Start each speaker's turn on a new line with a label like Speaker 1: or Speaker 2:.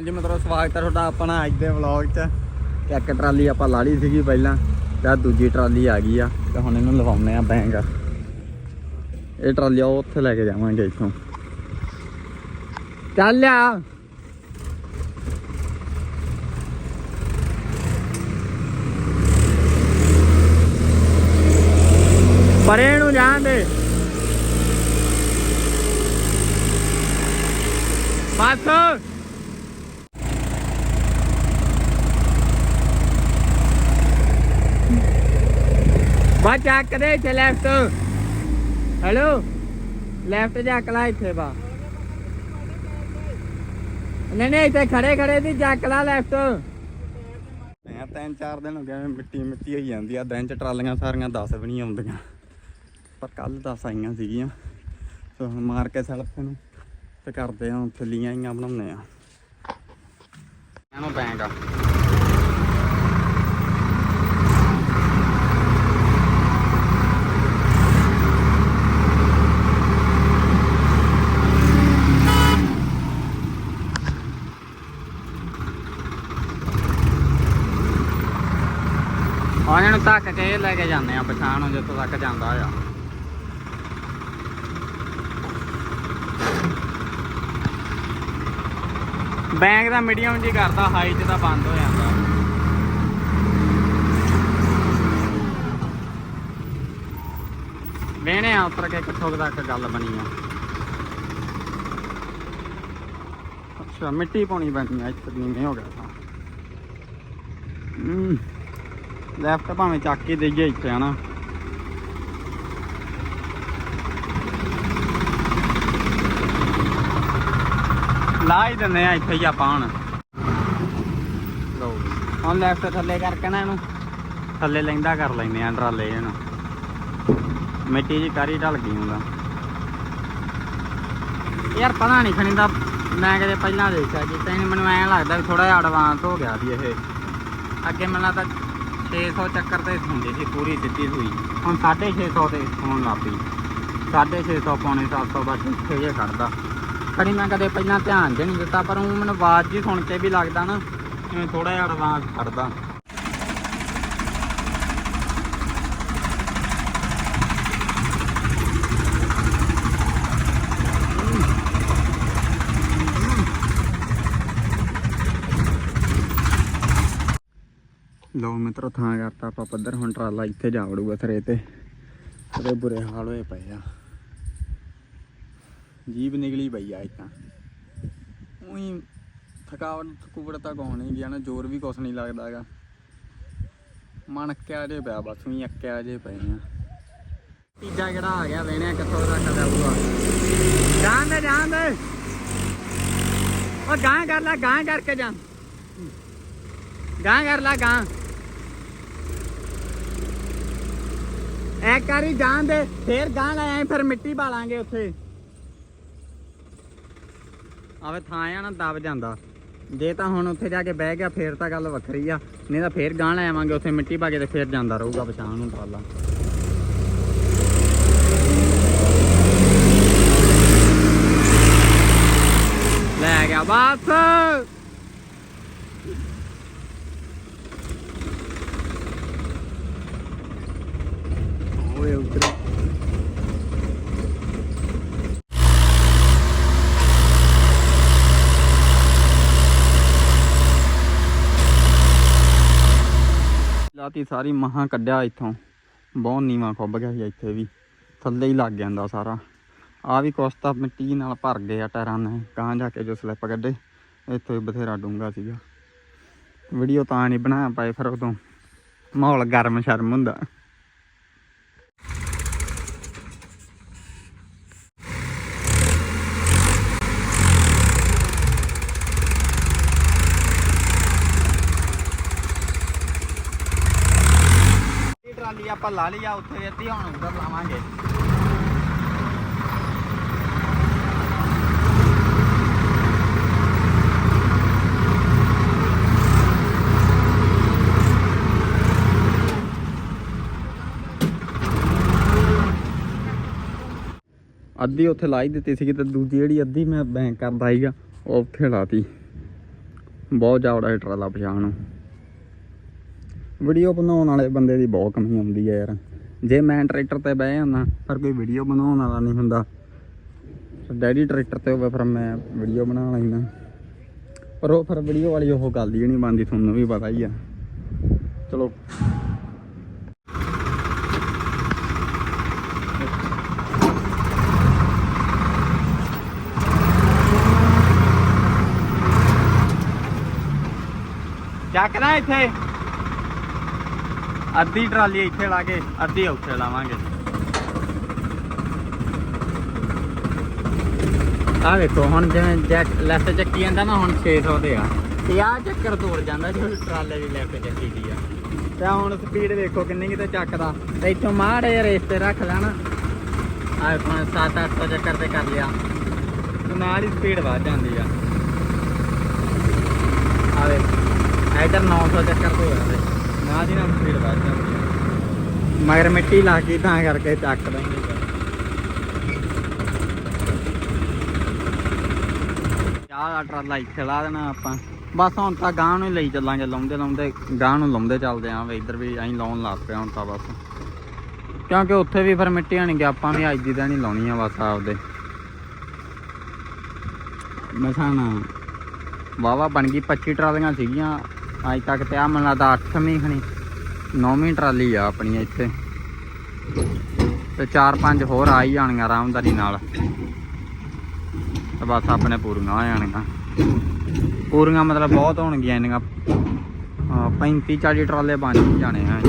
Speaker 1: ਹਾਂਜੀ ਮਤਲਬ ਸਵਾਗਤ ਹੈ ਤੁਹਾਡਾ ਆਪਣਾ ਅੱਜ ਦੇ ਵਲੌਗ 'ਚ। ਤੇ ਇੱਕ ਟਰਾਲੀ ਆਪਾਂ ਲਾ ਲਈ ਸੀਗੀ ਪਹਿਲਾਂ, ਤੇ ਦੂਜੀ ਟਰਾਲੀ ਆ ਗਈ ਆ, ਤੇ ਹੁਣ ਇਹਨੂੰ ਲਵਾਉਣੇ ਆ ਬੈਂਗ ਇਹ ਟਰਾਲੀ ਉਹ ਉੱਥੇ ਲੈ ਕੇ ਜਾਵਾਂਗੇ ਇੱਥੋਂ। ਚੱਲ ਆ। ਪਰੇ ਨੂੰ ਜਾਣ ਦੇ ਬਸ। ਬਾ ਚੱਕ ਦੇ ਇੱਥੇ ਲੈਫਟ ਹੈਲੋ ਲੈਫਟ ਚੱਕ ਲਾ ਇੱਥੇ ਬਾ। ਨਹੀਂ ਨਹੀਂ ਇੱਥੇ ਖੜੇ ਖੜੇ ਦੀ ਚੱਕ ਲਾ ਲੈਫਟ ਮੈਂ ਤਿੰਨ ਚਾਰ ਦਿਨ ਹੋ ਗਏ ਮਿੱਟੀ ਮਿੱਟੀ ਹੋਈ ਜਾਂਦੀ ਆ ਦਿਨ ਚ ਟਰਾਲੀਆਂ ਸਾਰੀਆਂ 10 ਵੀ ਨਹੀਂ ਆਉਂਦੀਆਂ। ਪਰ ਕੱਲ 10 ਆਈਆਂ ਸੀਗੀਆਂ। ਸੋ ਹੁਣ ਮਾਰ ਕੇ ਸੈਲਫ ਨੂੰ ਤੇ ਕਰਦੇ ਆ ਥੱਲੀਆਂ ਆਈਆਂ ਬਣਾਉਂਦੇ ਆ। ਇਹਨੂੰ ਬੈਂਗ ਆ। ਉਹਨਾਂ ਨੂੰ ਧੱਕ ਕੇ ਲੈ ਕੇ ਜਾਂਦੇ ਆ ਪਛਾਣ ਨੂੰ ਜਿੱਥੋਂ ਤੱਕ ਜਾਂਦਾ ਆ। ਬੈਂਕ ਦਾ ਮੀਡੀਅਮ ਜੀ ਕਰਦਾ, ਹਾਈ ਚ ਤਾਂ ਬੰਦ ਹੋ ਜਾਂਦਾ। ਵੇਣੇ ਆ ਉਤਰ ਕੇ ਕਿੱਥੋਂ ਤੱਕ ਗੱਲ ਬਣੀ ਆ। ਅੱਛਾ, ਮਿੱਟੀ ਪਾਉਣੀ ਪੈਣੀ ਆ ਇੱਥੇ ਨੀਵੇਂ ਹੋ ਗਿਆ ਤਾਂ। ਲੈਫਟ ਭਾਵੇਂ ਚੱਕ ਕੇ ਦੇਈਏ ਇੱਥੇ ਹਨਾ। ਲਾ ਹੀ ਦਿੰਦੇ ਆ ਇੱਥੇ ਹੀ ਆਪਾਂ ਹੁਣ। ਲਓ ਹੁਣ ਲੈਫਟ ਥੱਲੇ ਕਰਕੇ ਨਾ ਇਹਨੂੰ ਥੱਲੇ ਲੈਂਦਾ ਕਰ ਲੈਂਦੇ ਆ ਟਰਾਲੇ ਇਹਨੂੰ। ਮਿੱਟੀ ਜੀ ਕਾਰੀ ਢਲ ਗਈ ਹੁੰਦਾ। ਯਾਰ ਪਤਾ ਨਹੀਂ ਖਣੀ ਦਾ ਮੈਂ ਕਦੇ ਪਹਿਲਾਂ ਦੇਖਿਆ ਜੀ ਤੈਨੂੰ ਮੈਨੂੰ ਐਂ ਲੱਗਦਾ ਵੀ ਥੋੜਾ ਜਿਹਾ ਐਡਵਾਂਸ ਹੋ ਗਿਆ ਵੀ ਇਹ। ਅੱਗੇ ਮੈਨੂੰ ਲੱਗਦਾ 600 ਚੱਕਰ ਤੇ ਹੁੰਦੀ ਸੀ, ਪੂਰੀ ਸਿੱਧੀ ਸੂਈ ਹੁਣ 650 ਤੇ ਹੋਣ ਲੱਗ ਪਈ। 650 ਪੌਣੇ 700 ਬਸ ਇੱਥੇ ਜੇ ਖੜਦਾ। ਕਦੀ ਮੈਂ ਕਦੇ ਪਹਿਲਾਂ ਧਿਆਨ ਦੇ ਨਹੀਂ ਦਿੱਤਾ, ਪਰ ਉਹ ਮੈਨੂੰ ਆਵਾਜ਼ ਜੀ ਸੁਣ ਕੇ ਵੀ ਲੱਗਦਾ ਨਾ ਜਿਵੇਂ ਥੋੜਾ ਜਿਹਾ ਐਡਵਾਂਸ ਖੜਦਾ। ਲਓ ਮਿੱਤਰੋ, ਥਾਂ ਕਰਤਾ ਆਪਾਂ ਪੱਧਰ, ਹੁਣ ਟਰਾਲਾ ਇੱਥੇ ਜਾ ਵੜੂਗਾ ਸਰੇ ਤੇ। ਉਹਦੇ ਬੁਰੇ ਹਾਲ ਹੋਏ ਪਏ ਆ। ਜੀਬ ਨਿਕਲੀ ਪਈ ਆ ਇਤਾਂ ਉਹੀ ਥਕਾਵਟ, ਥਕੂਵਟ ਤਾਂ ਕੌਣ ਨਹੀਂ ਗਿਆ ਨਾ, ਜ਼ੋਰ ਵੀ ਕੁਛ ਨਹੀਂ ਲੱਗਦਾਗਾ ਮਨ ਅੱਕਿਆ ਜੇ ਪਿਆ ਬਸ, ਉਹੀ ਅੱਕਿਆ ਜੇ ਪਏ ਆ। ਤੀਜਾ ਕਿਹੜਾ ਆ ਗਿਆ ਵੇਣਿਆ ਕਿੱਥੋਂ ਤੱਕ ਜਾਊਗਾ ਜਾਣ ਦੇ ਜਾਣ ਦੇ। ਉਹ ਗਾਂ ਕਰ ਲੈ ਗਾਂ ਕਰਕੇ ਜਾ। ਗਾਂ ਕਰ ਲੈ ਗਾਂ ਐ ਕਰੀ ਜਾਣ ਦੇ, ਫੇਰ ਗਾਂ ਲੈ ਆਏ, ਫਿਰ ਮਿੱਟੀ ਪਾਲਾਂਗੇ ਉੱਥੇ। ਆਵੇ ਥਾਂ ਆ ਨਾ, ਦਬ ਜਾਂਦਾ। ਜੇ ਤਾਂ ਹੁਣ ਉੱਥੇ ਜਾ ਕੇ ਬਹਿ ਗਿਆ, ਫੇਰ ਤਾਂ ਗੱਲ ਵੱਖਰੀ ਆ। ਨਹੀਂ ਤਾਂ ਫੇਰ ਗਾਂ ਲੈ ਆਵਾਂਗੇ ਉੱਥੇ, ਮਿੱਟੀ ਪਾ ਕੇ ਤੇ ਫੇਰ ਜਾਂਦਾ ਰਹੂਗਾ ਪਛਾਣ ਨੂੰ ਟਰਾਲਾ ਲੈ ਗਿਆ ਬਸ ਓਏ ਲਾਤੀ ਸਾਰੀ ਮਹਾ ਕੱਢਿਆ ਇੱਥੋਂ। ਬਹੁਤ ਨੀਵਾ ਖੁੱਬ ਗਿਆ ਸੀ ਇੱਥੇ ਵੀ। ਥੱਲੇ ਹੀ ਲੱਗ ਜਾਂਦਾ ਸਾਰਾ। ਆ ਵੀ ਕੁਛ ਮਿੱਟੀ ਨਾਲ ਭਰ ਗਏ ਆ ਟਾਇਰਾਂ ਨੇ। ਕਾਂ ਜਾ ਕੇ ਜੋ ਸਲਿੱਪ ਕੱਢੇ। ਇੱਥੇ ਬਥੇਰਾ ਡੂੰਗਾ ਸੀਗਾ। ਵੀਡੀਓ ਤਾਂ ਨਹੀਂ ਬਣਾ ਪਾਏ ਫਿਰ ਉਦੋਂ। ਮਾਹੌਲ ਗਰਮ ਸ਼ਰਮ ਹੁੰਦਾ ਇਹ ਟਰਾਲੀ ਆਪਾਂ ਲਾ ਲਈ ਆ ਉੱਥੇ ਅੱਧੀ ਹੁਣ ਉਧਰ ਲਾਵਾਂਗੇ। ਅੱਧੀ ਉੱਥੇ ਲਾਈ ਦਿੱਤੀ ਸੀਗੀ ਤੇ ਦੂਜੀ ਜਿਹੜੀ ਅੱਧੀ ਮੈਂ ਬੈਂਕ ਕਰਦਾ ਸੀਗਾ, ਉਹ ਉੱਥੇ ਲਾਤੀ। ਬਹੁਤ ਜ਼ਿਆਦਾ ਟਰਾਲਾ ਪਛਾਣ ਨੂੰ। ਵੀਡੀਓ ਬਣਾਉਣ ਵਾਲੇ ਬੰਦੇ ਦੀ ਬਹੁਤ ਕਮੀ ਆਉਂਦੀ ਹੈ ਯਾਰ। ਜੇ ਮੈਂ ਟਰੈਕਟਰ ਤੇ ਬਹਿ ਜਾਂਦਾ, ਪਰ ਕੋਈ ਵੀਡੀਓ ਬਣਾਉਣ ਵਾਲਾ ਨਹੀਂ ਹੁੰਦਾ। ਡੈਡੀ ਟਰੈਕਟਰ ਤੇ ਹੋਵੇ, ਫਿਰ ਮੈਂ ਵੀਡੀਓ ਬਣਾ ਲੈਂਦਾ। ਪਰ ਉਹ ਫਿਰ ਵੀਡੀਓ ਵਾਲੀ ਉਹ ਗੱਲ ਹੀ ਨਹੀਂ ਬਣਦੀ, ਤੁਹਾਨੂੰ ਵੀ ਪਤਾ ਹੀ ਆ। ਚਲੋ। ਚੱਕਣਾ ਇੱਥੇ। ਅੱਧੀ ਟਰਾਲੀ ਇੱਥੇ ਲਾ ਕੇ ਅੱਧੀ ਉੱਥੇ ਲਾਵਾਂਗੇ। ਆ ਵੇਖੋ, ਹੁਣ ਜਿਵੇਂ ਜੈਕ ਲੈਫਟ ਚੱਕੀ ਜਾਂਦਾ ਨਾ, ਹੁਣ 600 ਤੇ ਆ। ਤੇ ਆ ਚੱਕਰ ਤੋੜ ਜਾਂਦਾ ਜੋ ਟਰਾਲੇ ਦੀ ਲੈਫਟ ਚੱਕੀ ਦੀ ਆ। ਤੇ ਹੁਣ ਸਪੀਡ ਵੇਖੋ ਕਿੰਨੀ ਕਿਤੇ ਚੱਕਦਾ। ਤੇ ਇੱਥੋਂ ਮਾੜੇ ਜਿਹੇ ਰੇਸ ਤੇ ਰੱਖ ਲੈਣਾ। ਆ ਵੇਖੋ 7-800 ਚੱਕਰ ਤੇ ਕਰ ਲਿਆ। ਤੇ ਨਾਲ ਹੀ ਸਪੀਡ ਵੱਧ ਜਾਂਦੀ ਆ। ਆ ਵੇ ਇਧਰ 900 ਚੱਕਰ ਤੋਂ ਹੋਇਆ ਵੇ ਦੀ ਨਾਲ ਸਪੀਡ ਵੱਧ ਜਾਂਦੀ ਮਗਰ ਮਿੱਟੀ ਲਾ ਕੇ ਤਾਂ ਕਰਕੇ ਚੱਕ ਲੈਂਦੇ। ਚਾਹ ਦਾ ਟਰਾਲਾ ਇੱਥੇ ਲਾ ਦੇਣਾ ਆਪਾਂ। ਬਸ ਹੁਣ ਤਾਂ ਗਾਂ ਨੂੰ ਲਈ ਚੱਲਾਂਗੇ, ਲਾਉਂਦੇ ਲਾਉਂਦੇ ਗਾਂ ਨੂੰ ਲਾਉਂਦੇ ਚੱਲਦੇ ਆਂ ਵੀ ਇੱਧਰ ਵੀ ਐਂ ਲਾਉਣ ਲੱਗ ਪਿਆ ਹੁਣ ਤਾਂ ਬਸ। ਕਿਉਂਕਿ ਉੱਥੇ ਵੀ ਫਿਰ ਮਿੱਟੀ ਆਣਗੇ ਆਪਾਂ ਵੀ ਅੱਜ ਦੀ ਤਾਂ ਨਹੀਂ ਲਾਉਣੀ ਆ ਬਸ ਆਪਦੇ। ਮਸਾਂ ਨਾ ਵਾਵਾ ਬਣ ਗਈ 25 ਟਰਾਲੀਆਂ ਸੀਗੀਆਂ। ਅੱਜ ਤੱਕ ਤੇ ਆ ਮੈਨੂੰ ਲੱਗਦਾ 8ਵੀਂ ਖਣੀ 9ਵੀਂ ਟਰਾਲੀ ਆ ਆਪਣੀ ਇੱਥੇ। ਤੇ 4-5 ਹੋਰ ਆ ਹੀ ਜਾਣੀਆਂ ਆਰਾਮਦਾਰੀ ਨਾਲ। ਤੇ ਬਸ ਆਪਣੇ ਪੂਰੀਆਂ ਹੋ ਜਾਣਗੀਆਂ। ਪੂਰੀਆਂ ਮਤਲਬ ਬਹੁਤ ਹੋਣਗੀਆਂ ਇੰਨੀਆਂ। 35 40 ਟਰਾਲੇ ਬਣ ਹੀ ਜਾਣੇ ਆ।